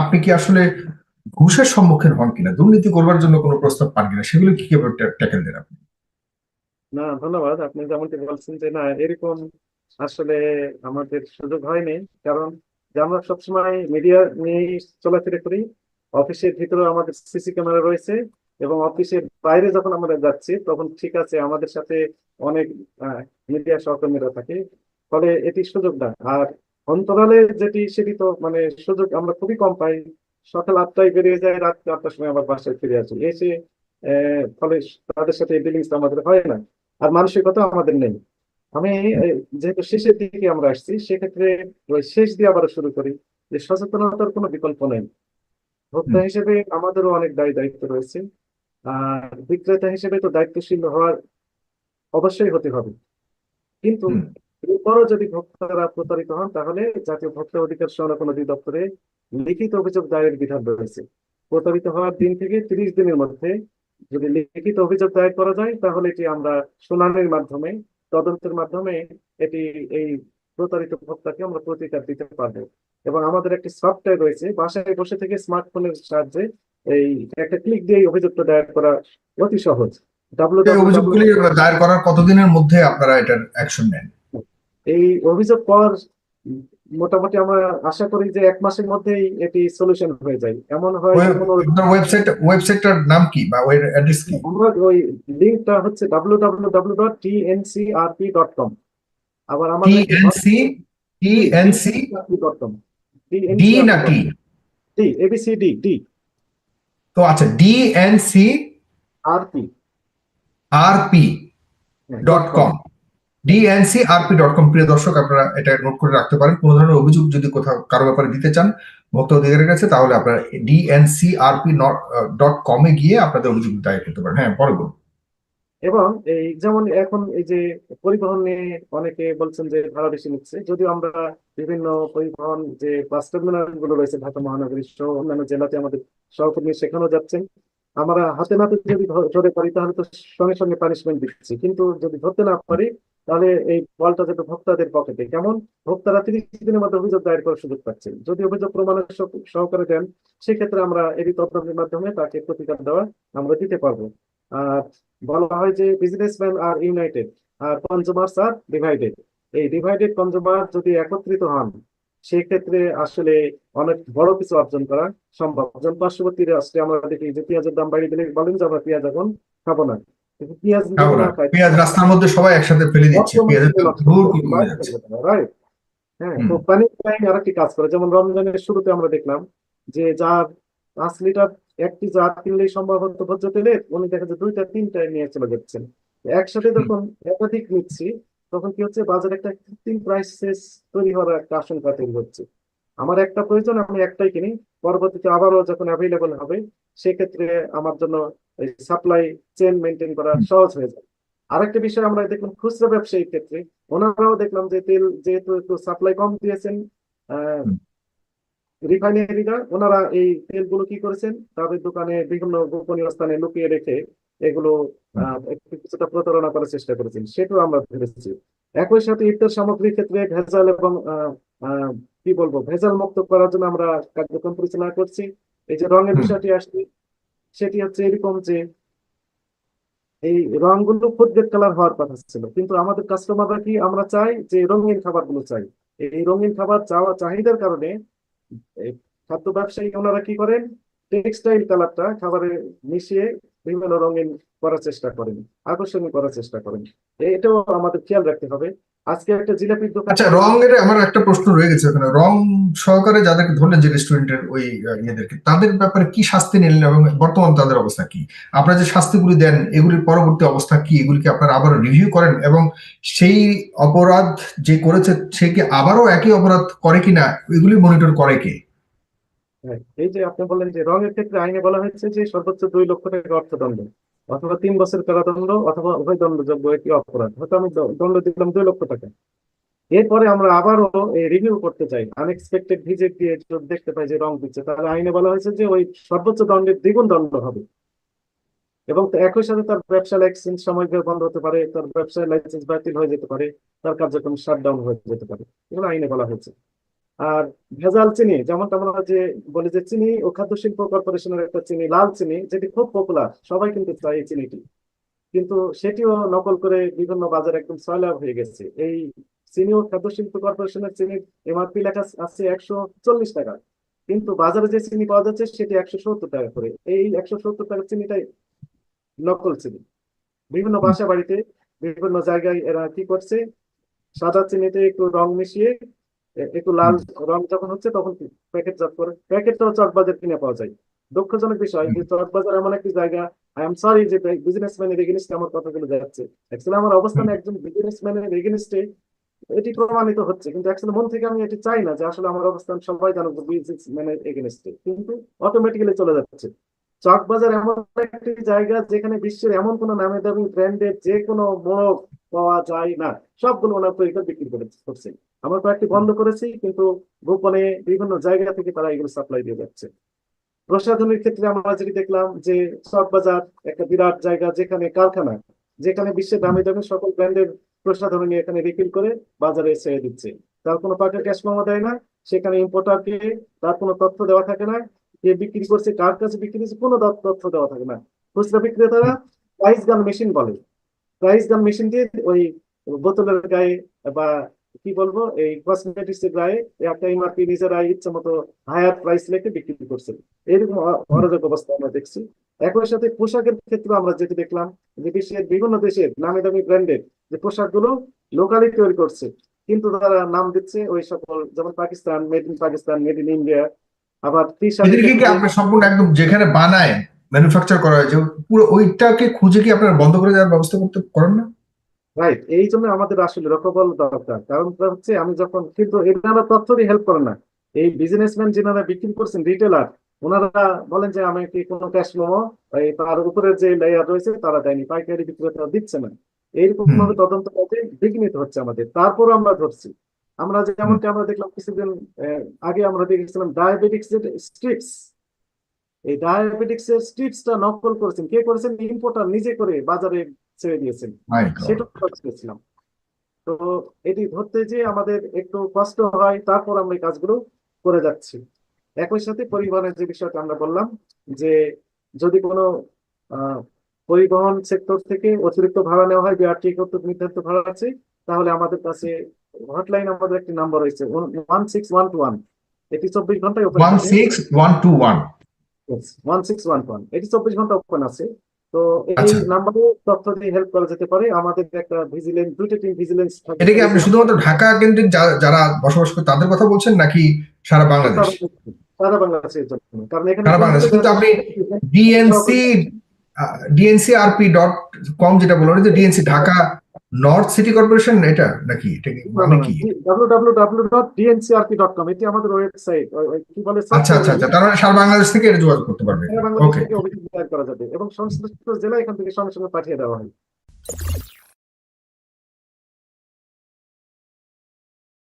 আপনি কি আসলে ঘুষের সম্মুখীন হন কিনা? দুর্নীতি করবার জন্য কোনো প্রস্তাব পান কিনা? সেগুলো কি কীভাবে ট্যাকেল দেন আপনি? না, ধন্যবাদ। আপনি যেমনটি বলছেন যে, না, এরকম আসলে আমাদের সুযোগ হয়নি। কারণ আমরা সবসময় মিডিয়া নিয়ে চলাফেরা করি, অফিসের ভিতরে আমাদের সিসি ক্যামেরা রয়েছে এবং অফিসের বাইরে যখন আমরা যাচ্ছি, তখন ঠিক আছে, আমাদের সাথে অনেক মিডিয়া সহকর্মীরা থাকে। ফলে এটি সুযোগ না। আর অন্তরালে যেটি সেটি তো মানে সুযোগ আমরা খুবই কম পাই। সকাল আটটায় বেরিয়ে যায় রাত আটটার সময় আবার বাসায় ফিরে আসি। এসে ফলে তাদের সাথে ডিলিংস আমাদের হয় না। আর মানসিকতা আমাদের নেই। আমি যেহেতু শেষের দিকে আমরা আসছি সেক্ষেত্রে ওই শেষ দিয়ে আবার শুরু করি যে সচেতনতার কোনো বিকল্প নেই। ভোক্তা হিসেবে আমাদেরও অনেক দায়ী দায়িত্ব রয়েছে। আর বিক্রেতা হিসেবে তো দায়িত্বশীল হওয়ার অবশ্যই হতে হবে। কিন্তু। এরপরও যদি ভোক্তারা প্রতারিত হন, তাহলে জাতীয় ভোক্তা অধিকার সংরক্ষণ অধিদপ্তরে লিখিত অভিযোগ দায়ের বিধান রয়েছে। প্রতারিত হওয়ার দিন থেকে তিরিশ দিনের মধ্যে যদি লিখিত অভিযোগ দায়ের করা যায়, তাহলে এটি আমরা শুনানির মাধ্যমে, তদন্তের মাধ্যমে এটি, এই প্রতারিত ভোক্তাকে আমরা প্রতিকার দিতে পারব। এবং আমাদের একটি সফটওয়্যার রয়েছে, বাসায় বসে থেকে স্মার্টফোনের সাহায্যে এই একটা ক্লিক দিয়ে অভিযোগটা দায়ের করা অতি সহজ। অভিযোগগুলি দায়ের করার কতদিনের মধ্যে আপনারা এটার অ্যাকশন নেন? এই অভিযোগ পাওয়ার মোটামুটি আমরা আশা করি যে এক মাসের মধ্যেই এটি সলিউশন হয়ে যায়। এমন হয় ওয়েবসাইট ওয়েবসাইটটার নাম কি বা ওই অ্যাড্রেস কি? আমরা ওই লিঙ্কটা হচ্ছে কম আবার আমাদের ডট কম ডি না টি ডি এবিসিডি ডি তো আচ্ছা P R P dot com DNC RP dot com প্রিয় দর্শক, আপনারা এটা নোট করে রাখতে পারেন। কোনো ধরনের অভিযোগ যদি কোথাও কারও ব্যাপারে দিতে চান ভক্ত অধিকারের কাছে, তাহলে আপনারা ডিএনসি আরপি ডট কমে গিয়ে আপনাদের অভিযোগ দায়ের করতে পারেন। হ্যাঁ পরে এবং এই যেমন এখন এই যে পরিবহন নিয়ে অনেকে বলছেন যে ভাড়া বেশি নিচ্ছে, যদিও আমরা বিভিন্ন পরিবহন যে বাস টার্মিনালগুলো রয়েছে, ঢাকা মহানগরী সহ অন্যান্য জেলাতে আমাদের সহকর্মী সেখানেও যাচ্ছেন আমরা হাতে নাতে যদি ধরে পারি, তাহলে তো সঙ্গে সঙ্গে পানিশমেন্ট দিচ্ছি। কিন্তু যদি ধরতে না পারি তাহলে এই বলটা যেটা ভোক্তাদের পকেটে। কেমন? ভোক্তারা তিরিশ দিনের মধ্যে অভিযোগ দায়ের করার সুযোগ পাচ্ছেন যদি অভিযোগ প্রমাণের সহকারে দেন, সেক্ষেত্রে আমরা এডি তদন্তের মাধ্যমে তাকে প্রতিকার দেওয়া আমরা দিতে পারব। আর বলা হয় যে বিজনেসম্যান আর ইউনাইটেড, আর কনজুমার্স আর ডিভাইডেড। এই ডিভাইডেড কনজুমার যদি একত্রিত হন, সেক্ষেত্রে আসলে অনেক বড় কিছু অর্জন করা সম্ভব। পার্শ্ববর্তী রাষ্ট্রে আমরা দেখি যে পেঁয়াজের দাম বাড়িয়ে দিলে বলেন যে আমরা পেঁয়াজ এখন খাব না। পেঁয়াজ রাস্তার মধ্যে সবাই একসাথে ফেলে দিচ্ছে। রাইট? হ্যাঁ। তো আর একটি কাজ করে। যেমন রমজানের শুরুতে আমরা দেখলাম যে যার পাঁচ লিটার একটি জার কিনলেই সম্ভবত ভোজ্য তেলের উনি দেখা যায় দুইটা তিনটা নিয়ে চলে যাচ্ছেন। একসাথে যখন একাধিক নিচ্ছি তখন কি হচ্ছে? বাজারে একটা কৃত্রিম প্রাইসেস তৈরি হওয়ার একটা আশঙ্কা তৈরি হচ্ছে। আমার একটা প্রয়োজন আমি একটাই কিনি। পরবর্তীতে আবারও যখন অ্যাভেলেবল হবে সেক্ষেত্রে আমার জন্য সাপ্লাই চেন মেনটেন করা সহজ হয়ে যায় আরেকটা বিষয় আমরা দেখলাম খুচরা ব্যবসায়ীর ক্ষেত্রে ওনারাও দেখলাম যে তেল যেহেতু একটু সাপ্লাই কম দিয়েছেন রিফাইনারিরা ওনারা এই তেলগুলো কি করেছেন? তাদের দোকানে বিভিন্ন গোপনীয় স্থানে লুকিয়ে রেখে এগুলো একটু কিছুটা প্রতারণা করার চেষ্টা করেছেন সেটাও আমরা ধরেছি একই সাথে ইফতার সামগ্রীর ক্ষেত্রে ভেজাল এবং কি বলব ভেজাল মুক্ত করার জন্য আমরা কার্যক্রম পরিচালনা করছি। এই যে রঙের বিষয়টি আসছে সেটি হচ্ছে এরকম যে এই রংগুলো ফুড কালার হওয়ার কথা ছিল কিন্তু আমাদের কাস্টমাররা কি আমরা চাই যে রঙিন খাবারগুলো চাই। এই রঙিন খাবার চাওয়া চাহিদার কারণে খাদ্য ব্যবসায়ী ওনারা কি করেন টেক্সটাইল কালারটা খাবারে মিশিয়ে বিভিন্ন রঙিন করার চেষ্টা করেন, আকর্ষণীয় করার চেষ্টা করেন। এটাও আমাদের খেয়াল রাখতে হবে। আজকে একটা জিলাপির দোকান আচ্ছা রং এর আমার একটা প্রশ্ন রয়ে গেছে ওখানে। রং সহকারে যাদেরকে ধরলেন যে রেস্টুরেন্টের ওই ইয়েদেরকে, তাদের ব্যাপারে কি শাস্তি নিলেন এবং বর্তমান তাদের অবস্থা কি? আপনারা যে শাস্তিগুলি দেন, এগুলির পরবর্তী অবস্থা কি? এগুলিকে আপনারা আবার রিভিউ করেন এবং সেই অপরাধ যে করেছে, সে কি আবারও একই অপরাধ করে কিনা, এগুলি মনিটর করে কে? এই যে আপনি বললেন যে রঙের ক্ষেত্রে আইনে বলা হয়েছে যে সর্বোচ্চ দুই লক্ষ টাকা অর্থদণ্ড, অথবা তিন বছর কারাদণ্ড অথবা উভয় দণ্ডযোগ্য একটি অপরাধ। হয়তো আমি দণ্ড দিলাম দুই লক্ষ টাকা। এরপরে আমরা আবারও রিভিউ করতে চাই। আনএক্সপেক্টেড ভিজিট দিয়ে দেখতে পাই যে রং দিচ্ছে, তাহলে আইনে বলা হয়েছে যে ওই সর্বোচ্চ দণ্ডের দ্বিগুণ দণ্ড হবে। এবং একই সাথে তার ব্যবসা লাইসেন্স সাময়িকভাবে বন্ধ হতে পারে, তার ব্যবসায় লাইসেন্স বাতিল হয়ে যেতে পারে, তার কার্যক্রম শাটডাউন হয়ে যেতে পারে। এগুলো আইনে বলা হয়েছে। আর ভেজাল চিনি, যেমনটা আমরা যে বলি যে চিনি ও খাদ্য শিল্প কর্পোরেশনের একটা চিনি, লাল চিনি, যেটি খুব পপুলার সবাই কিন্তু চায় এই চিনিটি। কিন্তু সেটিও নকল করে বিভিন্ন বাজারে একদম সয়লাভ হয়ে গেছে। এই চিনি ও খাদ্য শিল্প কর্পোরেশনের চিনির এমআরপি লেখা আছে একশো চল্লিশ টাকা। কিন্তু বাজারে যে চিনি পাওয়া যাচ্ছে সেটি একশো সত্তর টাকা করে। এই একশো সত্তর টাকার চিনিটাই নকল চিনি। বিভিন্ন বাসা বাড়িতে বিভিন্ন জায়গায় এরা কি করছে? সাদা চিনিতে একটু রং মিশিয়ে একটু লাল রং যখন হচ্ছে তখন প্যাকেটজাত করে। প্যাকেটটাও চকবাজার কিনে পাওয়া যায়। দুঃখজনক বিষয় যে চকবাজার এমন একটি জায়গা আই এম সরি যে বিজনেসম্যানের এগেনিস্টে আমার কথাগুলো যাচ্ছে। অ্যাকচুয়ালি আমার অবস্থান একজন বিজনেসম্যানের এগেনিস্টে এটি প্রমাণিত হচ্ছে। কিন্তু অ্যাকচুয়ালি মন থেকে আমি এটি চাই না যে আসলে আমার অবস্থান সবাই জানুক বিজনেসম্যানের এগেনিস্টে কিন্তু অটোমেটিক্যালি চলে যাচ্ছে। চকবাজার এমন একটি জায়গা যেখানে বিশ্বের এমন কোনো নামে দামি ব্র্যান্ডের যে কোনো মোড়ক পাওয়া যায় না। সবগুলো ওনার তৈরি করে বিক্রি করে করছে। আমরা কয়েকটি বন্ধ করেছি, কিন্তু গোপনে বিভিন্ন জায়গা থেকে তারা এগুলো সাপ্লাই দিয়ে যাচ্ছে। প্রসাধনের ক্ষেত্রে আমরা যেটি দেখলাম যে চকবাজার একটা বিরাট জায়গা যেখানে কারখানা, যেখানে বিশ্বের দামি দামি সকল ব্র্যান্ডের প্রসাধনী এখানে রিফিল করে বাজারে ছেড়ে দিচ্ছে। তার কোনো টাকা ক্যাশ মামা দেয় না, সেখানে ইম্পোর্টারকে তার কোনো তথ্য দেওয়া থাকে না, কে বিক্রি করছে, কার কাছে বিক্রি করছে, কোনো তথ্য দেওয়া থাকে না। খুচরা বিক্রেতারা প্রাইস গান মেশিন বলে। প্রাইস গান মেশিন দিয়ে ওই বোতলের গায়ে বা কি বলব? এই কসমেটিক্স এর গায়ে একটা এমআরপি নিজেরা ইচ্ছে মতো হায়ার প্রাইস লেখে বিক্রি করছে এরকম অরাজক অবস্থা আমরা দেখছি। একই সাথে পোশাকের ক্ষেত্রে আমরা যেটি দেখলাম যে বিশ্বের বিভিন্ন দেশের নামি দামি ব্র্যান্ডের যে পোশাকগুলো লোকালি তৈরি করছে কিন্তু তারা নাম দিচ্ছে ওই সকল যেমন Pakistan made in Pakistan made in India আবার টি সম্পূর্ণ একদম যেখানে বানায় ম্যানুফ্যাকচার করা হয়েছে পুরো ওইটাকে খুঁজে কি আপনারা বন্ধ করে দেওয়ার ব্যবস্থা করতে করেন না? রাইট এই জন্য আমাদের আসলে দরকার। কারণটা হচ্ছে আমি যখন কিন্তু এনারা হেল্প করেন না। এই বিজনেসম্যান যেনারা বিক্রি করছেন রিটেলার ওনারা বলেন যে আমি কি কোনো ক্যাশ তার উপরে যে লেয়ার রয়েছে তারা দেয়নি। পাইকারি বিক্রেতা দিচ্ছে না। এইরকম ভাবে তদন্ত বিঘ্নিত হচ্ছে আমাদের। তারপর আমরা ধরছি। আমরা যেমনটি আমরা দেখলাম কিছুদিন আগে আমরা দেখেছিলাম ডায়াবেটিক্স এর স্ট্রিপস এই ডায়াবেটিক্স এর স্ট্রিপসটা নকল করেছেন। কে করেছেন? ইম্পোর্টার নিজে করে বাজারে ছেড়ে দিয়েছেন. সেটা করেছিলাম তো এটি ধরতে যে আমাদের একটু কষ্ট হয় তারপর আমরা এই কাজগুলো করে যাচ্ছি। একই সাথে পরিবহনের যে বিষয়টা আমরা বললাম যে যদি কোনো পরিবহন সেক্টর থেকে অতিরিক্ত ভাড়া নেওয়া হয় বিআরটি কর্তৃক নির্ধারিত ভাড়া আছে তাহলে আমাদের কাছে হটলাইন আমাদের একটি নাম্বার রয়েছে one six one two one এটি চব্বিশ ঘন্টায় open one six one two one one six one one এটি চব্বিশ ঘণ্টা ওপেন আছে। তো এই আচ্ছা। নাম্বারে তথ্য দিয়ে হেল্প করা যেতে পারে। আমাদের একটা ভিজিলেন্স দুইটা টিম ভিজিলেন্স এটা কি আপনি শুধুমাত্র ঢাকা কেন্দ্রিক যারা বসবাস করে তাদের কথা বলছেন নাকি সারা বাংলাদেশ? সারা বাংলাদেশের জন্য কারণ এখানে সারা বাংলাদেশ, কিন্তু আপনি ডিএনসি ডিএনসিআরপি ডট কম যেটা বললেন যে DNC Dhaka north city corporation এটা নাকি? এটা কি? মানে কি? www.dncrp.com এটি আমাদের ওয়েবসাইট কি বলে আচ্ছা আচ্ছা আচ্ছা তার মানে সারা বাংলাদেশ থেকে এটা যোগাযোগ করতে পারবে। ওকে অভিযোগ করা যাবে এবং সংশ্লিষ্ট জেলা এখান থেকে সঙ্গে সঙ্গে পাঠিয়ে দেওয়া হয়।